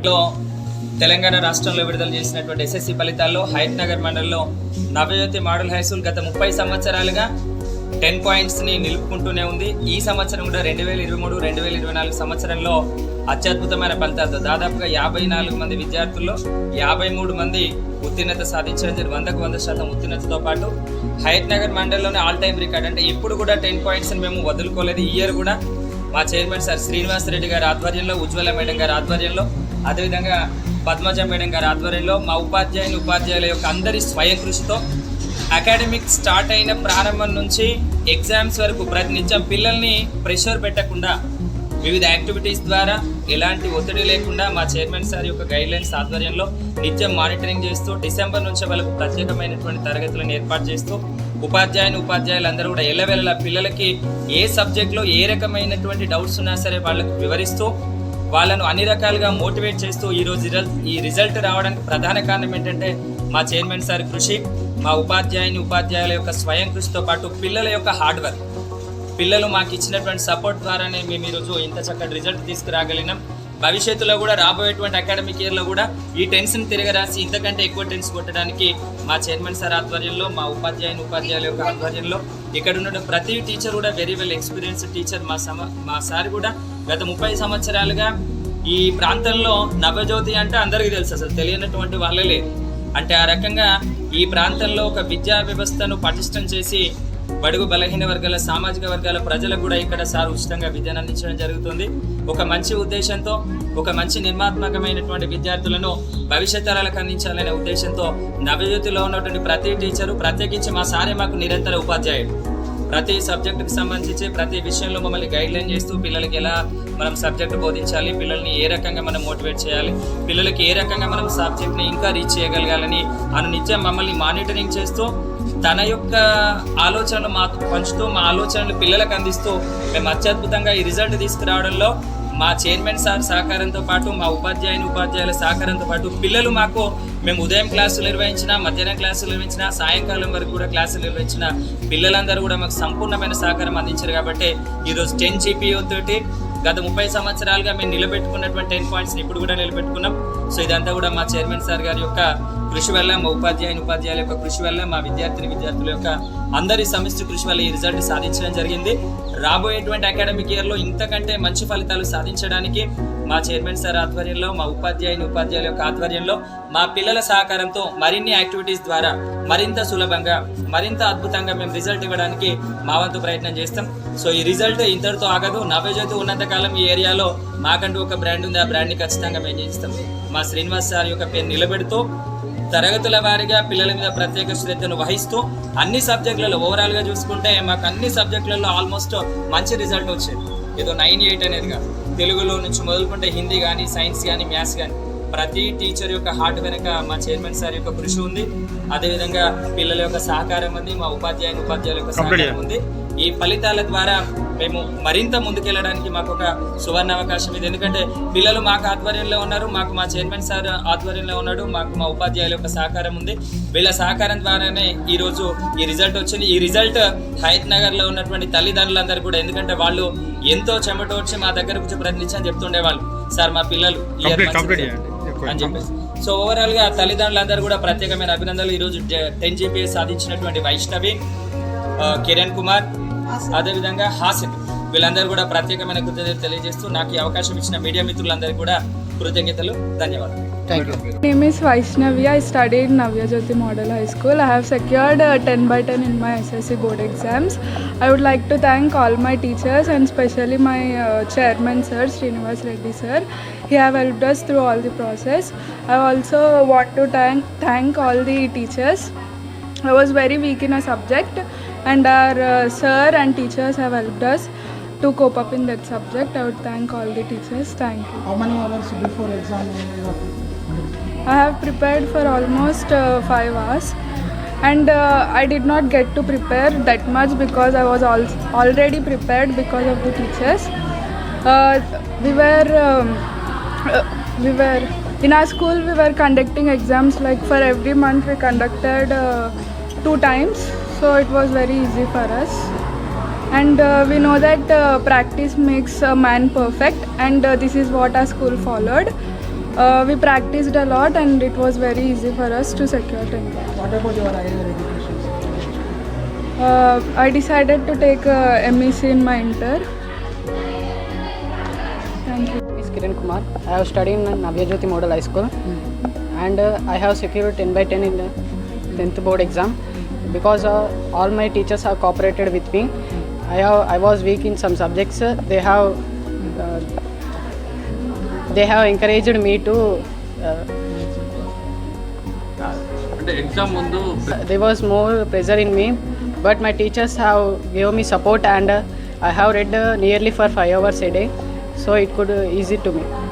ఇంట్లో తెలంగాణ రాష్ట్రంలో విడుదల చేసినటువంటి ఎస్ఎస్సి ఫలితాల్లో హైత్ నగర్ మండలిలో నవజ్యోతి మోడల్ హై స్కూల్ గత ముప్పై సంవత్సరాలుగా టెన్ పాయింట్స్ని నిలుపుకుంటూనే ఉంది ఈ సంవత్సరం కూడా రెండు వేల ఇరవై మూడు రెండు వేల ఇరవై నాలుగు సంవత్సరంలో అత్యద్భుతమైన ఫలితాలతో దాదాపుగా యాభై నాలుగు మంది విద్యార్థుల్లో యాభై మూడు మంది ఉత్తీర్ణత సాధించడం జరిగింది వందకు వంద శాతం ఉత్తీర్ణతతో పాటు హైత్ నగర్ మండలంలోనే ఆల్ టైమ్ రికార్డ్ అంటే ఎప్పుడు కూడా టెన్ పాయింట్స్ని మేము వదులుకోలేదు ఈ ఇయర్ కూడా మా చైర్మన్ సార్ శ్రీనివాస్ రెడ్డి గారి ఆధ్వర్యంలో ఉజ్వల మేడం గారి ఆధ్వర్యంలో అదేవిధంగా పద్మజ మేడం గారి ఆధ్వర్యంలో మా ఉపాధ్యాయుని ఉపాధ్యాయుల యొక్క అందరి స్వయం కృషితో అకాడమిక్ స్టార్ట్ అయిన ప్రారంభం నుంచి ఎగ్జామ్స్ వరకు ప్రతి నిత్యం పిల్లల్ని ప్రెషర్ పెట్టకుండా వివిధ యాక్టివిటీస్ ద్వారా ఎలాంటి ఒత్తిడి లేకుండా మా చైర్మన్ సార్ యొక్క గైడ్లైన్స్ ఆధ్వర్యంలో నిత్యం మానిటరింగ్ చేస్తూ డిసెంబర్ నుంచి వాళ్ళకు ప్రత్యేకమైనటువంటి తరగతులను ఏర్పాటు చేస్తూ ఉపాధ్యాయుని ఉపాధ్యాయులు అందరూ కూడా ఎల్లవెల్ల పిల్లలకి ఏ సబ్జెక్ట్లో ఏ రకమైనటువంటి డౌట్స్ ఉన్నా సరే వాళ్ళకు వివరిస్తూ వాళ్ళను అన్ని రకాలుగా మోటివేట్ చేస్తూ ఈరోజు ఈ రిజల్ట్ రావడానికి ప్రధాన కారణం ఏంటంటే మా చైర్మన్ సార్ కృషి మా ఉపాధ్యాయుని ఉపాధ్యాయుల యొక్క స్వయం కృషితో పాటు పిల్లల యొక్క హార్డ్ వర్క్ పిల్లలు మాకు ఇచ్చినటువంటి సపోర్ట్ ద్వారానే మేము ఈరోజు ఇంత చక్కటి రిజల్ట్ తీసుకురాగలిగినాం భవిష్యత్తులో కూడా రాబోయేటువంటి అకాడమిక్ ఇయర్లో కూడా ఈ టెన్షన్ తిరగరాసి ఇంతకంటే ఎక్కువ టెన్స్ కొట్టడానికి మా చైర్మన్ సార్ ఆధ్వర్యంలో మా ఉపాధ్యాయుని ఉపాధ్యాయుల యొక్క ఆధ్వర్యంలో ఇక్కడ ఉన్న ప్రతి టీచర్ కూడా వెరీ వెల్ ఎక్స్పీరియన్స్డ్ టీచర్ మా సమ మా సార్ కూడా గత ముప్పై సంవత్సరాలుగా ఈ ప్రాంతంలో నవజ్యోతి అంటే అందరికీ తెలుసు అసలు తెలియనటువంటి వాళ్ళే లేదు అంటే ఆ రకంగా ఈ ప్రాంతంలో ఒక విద్యా వ్యవస్థను పటిష్టం చేసి బడుగు బలహీన వర్గాల సామాజిక వర్గాల ప్రజలకు కూడా ఇక్కడ సార్ ఉచితంగా విద్యను అందించడం జరుగుతుంది ఒక మంచి ఉద్దేశంతో ఒక మంచి నిర్మాత్మకమైనటువంటి విద్యార్థులను భవిష్యత్ తరాలకు అందించాలనే ఉద్దేశంతో నవజ్యోతిలో ఉన్నటువంటి ప్రతి టీచరు ప్రత్యేకించి మా సారే మాకు నిరంతర ఉపాధ్యాయుడు ప్రతి సబ్జెక్టుకి సంబంధించి ప్రతి విషయంలో మమ్మల్ని గైడ్లైన్ చేస్తూ పిల్లలకి ఎలా మనం సబ్జెక్ట్ బోధించాలి పిల్లల్ని ఏ రకంగా మనం మోటివేట్ చేయాలి పిల్లలకి ఏ రకంగా మనం సబ్జెక్ట్ని ఇంకా రీచ్ చేయగలగాలని అను నిత్యం మమ్మల్ని మానిటరింగ్ చేస్తూ తన యొక్క ఆలోచనలు మా పంచుతూ మా ఆలోచనలు పిల్లలకు అందిస్తూ మేము అత్యద్భుతంగా ఈ రిజల్ట్ తీసుకురావడంలో మా చైర్మన్ సార్ సహకారంతో పాటు మా ఉపాధ్యాయుని ఉపాధ్యాయుల సహకారంతో పాటు పిల్లలు మాకు మేము ఉదయం క్లాసులు నిర్వహించిన మధ్యాహ్నం క్లాసులు నిర్వహించిన సాయంకాలం వరకు కూడా క్లాసులు నిర్వహించిన పిల్లలందరూ కూడా మాకు సంపూర్ణమైన సహకారం అందించారు కాబట్టి ఈరోజు టెన్ జీపీఓ తోటి గత ముప్పై సంవత్సరాలుగా మేము నిలబెట్టుకున్నటువంటి టెన్ పాయింట్స్ని ఇప్పుడు కూడా నిలబెట్టుకున్నాం సో ఇదంతా కూడా మా చైర్మన్ సార్ గారి యొక్క కృషి వల్ల మా ఉపాధ్యాయుని ఉపాధ్యాయుల యొక్క కృషి వల్ల మా విద్యార్థిని విద్యార్థుల యొక్క అందరి సమిష్టి కృషి వల్ల ఈ రిజల్ట్ సాధించడం జరిగింది రాబోయేటువంటి అకాడమిక్ ఇయర్లో ఇంతకంటే మంచి ఫలితాలు సాధించడానికి మా చైర్మన్ సార్ ఆధ్వర్యంలో మా ఉపాధ్యాయుని ఉపాధ్యాయుల యొక్క ఆధ్వర్యంలో మా పిల్లల సహకారంతో మరిన్ని యాక్టివిటీస్ ద్వారా మరింత సులభంగా మరింత అద్భుతంగా మేము రిజల్ట్ ఇవ్వడానికి మా వంతు ప్రయత్నం చేస్తాం సో ఈ రిజల్ట్ ఇంతటితో ఆగదు జ్యోతి ఉన్నంతకాలం ఈ ఏరియాలో మాకంటూ ఒక బ్రాండ్ ఉంది ఆ బ్రాండ్ని ఖచ్చితంగా మేము చేయిస్తాం మా శ్రీనివాస్ సార్ యొక్క పేరు నిలబెడుతూ తరగతుల వారిగా పిల్లల మీద ప్రత్యేక శ్రద్ధను వహిస్తూ అన్ని సబ్జెక్టులలో ఓవరాల్గా చూసుకుంటే మాకు అన్ని సబ్జెక్టులలో ఆల్మోస్ట్ మంచి రిజల్ట్ వచ్చింది ఏదో నైన్ ఎయిట్ అనేది కాదు తెలుగులో నుంచి మొదలుకుంటే హిందీ కానీ సైన్స్ కానీ మ్యాథ్స్ కానీ ప్రతి టీచర్ యొక్క హార్ట్ వెనక మా చైర్మన్ సార్ యొక్క కృషి ఉంది అదేవిధంగా పిల్లల యొక్క సహకారం ఉంది మా ఉపాధ్యాయ ఉపాధ్యాయుల యొక్క సహకారం ఉంది ఈ ఫలితాల ద్వారా మేము మరింత ముందుకెళ్ళడానికి మాకు ఒక సువర్ణ అవకాశం ఇది ఎందుకంటే పిల్లలు మాకు ఆధ్వర్యంలో ఉన్నారు మాకు మా చైర్మన్ సార్ ఆధ్వర్యంలో ఉన్నాడు మాకు మా ఉపాధ్యాయుల యొక్క సహకారం ఉంది వీళ్ళ సహకారం ద్వారానే ఈరోజు ఈ రిజల్ట్ వచ్చింది ఈ రిజల్ట్ హయత్ నగర్లో ఉన్నటువంటి తల్లిదండ్రులందరూ కూడా ఎందుకంటే వాళ్ళు ఎంతో చెమటోడ్చి మా దగ్గర దగ్గరకు అని చెప్తుండే వాళ్ళు సార్ మా పిల్లలు అని చెప్పేసి సో ఓవరాల్ గా తల్లిదండ్రులందరూ కూడా ప్రత్యేకమైన అభినందనలు ఈరోజు టెన్ జీపీ సాధించినటువంటి వైష్ణవి కిరణ్ కుమార్ అదేవిధంగా హాసిన్ వీళ్ళందరూ కూడా ప్రత్యేకమైన కృతజ్ఞతలు తెలియజేస్తూ నాకు ఈ అవకాశం ఇచ్చిన మీడియా మిత్రులందరికీ కూడా కృతజ్ఞతలు ధన్యవాదాలు Thank you. My name is Vaishnavi. I studied Navya Jyoti Model High School. I have secured uh, 10 by 10 in my SSC board exams. I would like to thank all my teachers and especially my uh, chairman sir, Srinivas Reddy sir. He have helped us through all the process. I also want to thank, thank all the teachers. I was very weak in a subject and our uh, sir and teachers have helped us to cope up in that subject. I would thank all the teachers. Thank you. How many hours before exam? I have prepared for almost uh, 5 hours and uh, I did not get to prepare that much because I was al- already prepared because of the teachers. Uh, we were um, uh, we were in our school we were conducting exams like for every month we conducted uh, two times so it was very easy for us and uh, we know that uh, practice makes a man perfect and uh, this is what our school followed uh, we practiced a lot and it was very easy for us to secure 10. What about your higher education? Uh, I decided to take uh, MEC in my inter. Thank you. is Kiran Kumar. I have studied in Navya Model High School and uh, I have secured 10 by 10 in the 10th board exam because uh, all my teachers have cooperated with me. I, have, I was weak in some subjects. They have uh, they have encouraged me to uh, there was more pressure in me, but my teachers have given me support and uh, I have read uh, nearly for 5 hours a day, so it could easy to me.